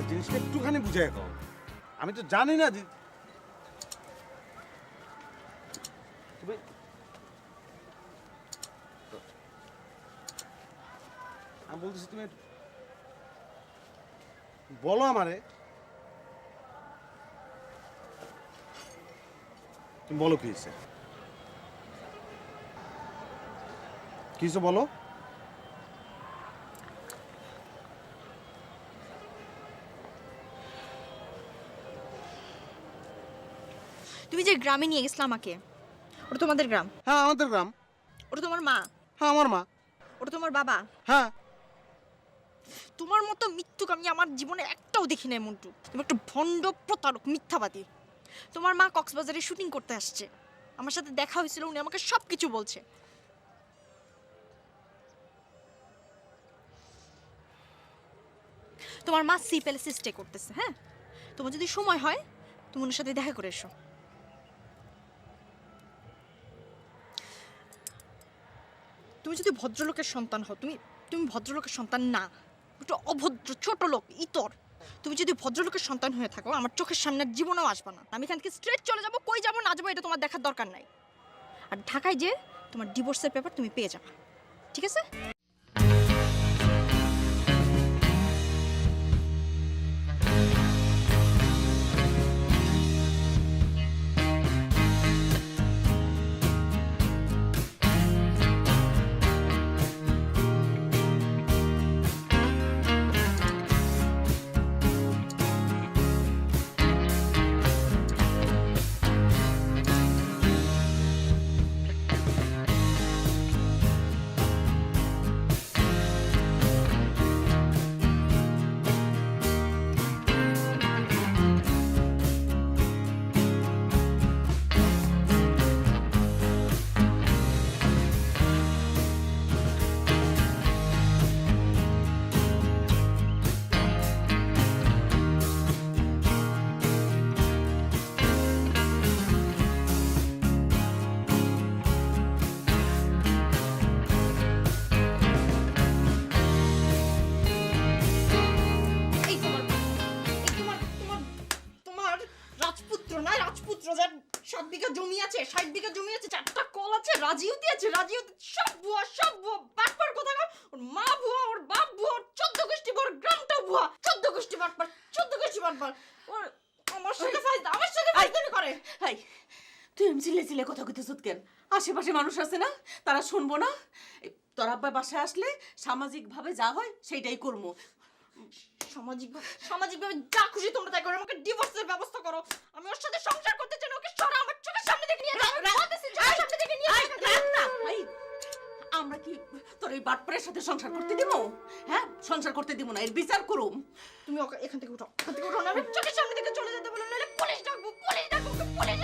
আমার জিনিসটা একটুখানি বুঝাই খাও আমি তো জানি না যে আমি বলতেছি তুমি বলো আমারে। তুমি বলো কি হয়েছে? কি বলো? তুমি যে গ্রামে নিয়ে গেছিলে আমাকে ওটা তোমাদের গ্রাম? হ্যাঁ আমাদের গ্রাম। ওটা তোমার মা? হ্যাঁ আমার মা। ওটা তোমার বাবা? হ্যাঁ। তোমার মতো মৃত্যুক আমি আমার জীবনে একটাও দেখি নাই মন্টু। তুমি একটা ভণ্ড প্রতারক মিথ্যাবাদী। তোমার মা কক্সবাজারে শুটিং করতে আসছে। আমার সাথে দেখা হয়েছিল উনি আমাকে সব কিছু বলছে। তোমার মা সি প্যালেসে স্টে করতেছে হ্যাঁ? তোমার যদি সময় হয় তুমি ওনার সাথে দেখা করে এসো। তুমি যদি ভদ্রলোকের সন্তান হও, তুমি তুমি ভদ্রলোকের সন্তান না। একটু অভদ্র, ছোট লোক, ইতর। তুমি যদি ভদ্রলোকের সন্তান হয়ে থাকো, আমার চোখের সামনে জীবনেও আসবে না। আমি এখান থেকে স্ট্রেট চলে যাব, কই যাব, না যাব, এটা তোমার দেখার দরকার নাই। আর ঢাকায় যে তোমার ডিভোর্সের পেপার তুমি পেয়ে যাবে। ঠিক আছে? বিঘা জমি আছে ষাট বিঘা জমি আছে চারটা কল আছে রাজিউতি আছে রাজিউতি সব ভুয়া সব ভুয়া। বাটপার কথা ওর মা ভুয়া ওর বাপ ভুয়া ওর চোদ্দ গোষ্ঠী গ্রামটা ভুয়া। চোদ্দ গোষ্ঠী বাটপার চোদ্দ গোষ্ঠী বাটপার। ওর আমার সাথে ফাইজ আমার সাথে ফাইজদানি করে। হাই তুই কথা কইতেছ কেন? আশেপাশে মানুষ আছে না? তারা শুনব না? তোর আব্বা বাসায় আসলে সামাজিকভাবে যা হয় সেইটাই করব। সামাজিক সামাজিকভাবে যা খুশি তোমরা তাই করো। আমাকে ডিভোর্সের ব্যবস্থা করো। আমি ওর সাথে সংসার করতে চাই না, ওকে সরা আমার চোখের সামনে থেকে নিয়ে যাও বলতেছি, চোখের সামনে থেকে নিয়ে যাও এখান থেকে। রাখ না, ভাই। আমরা কি তোর এই বাটপারের সাথে সংসার করতে দিব হ্যাঁ সংসার করতে দিব না এর বিচার করুম তুমি ওকে এখান থেকে উঠো এখান থেকে উঠো না আমি চোখের সামনে থেকে চলে যেতে বলো নাহলে পুলিশ ডাকবো পুলিশ ডাকবো পুলিশ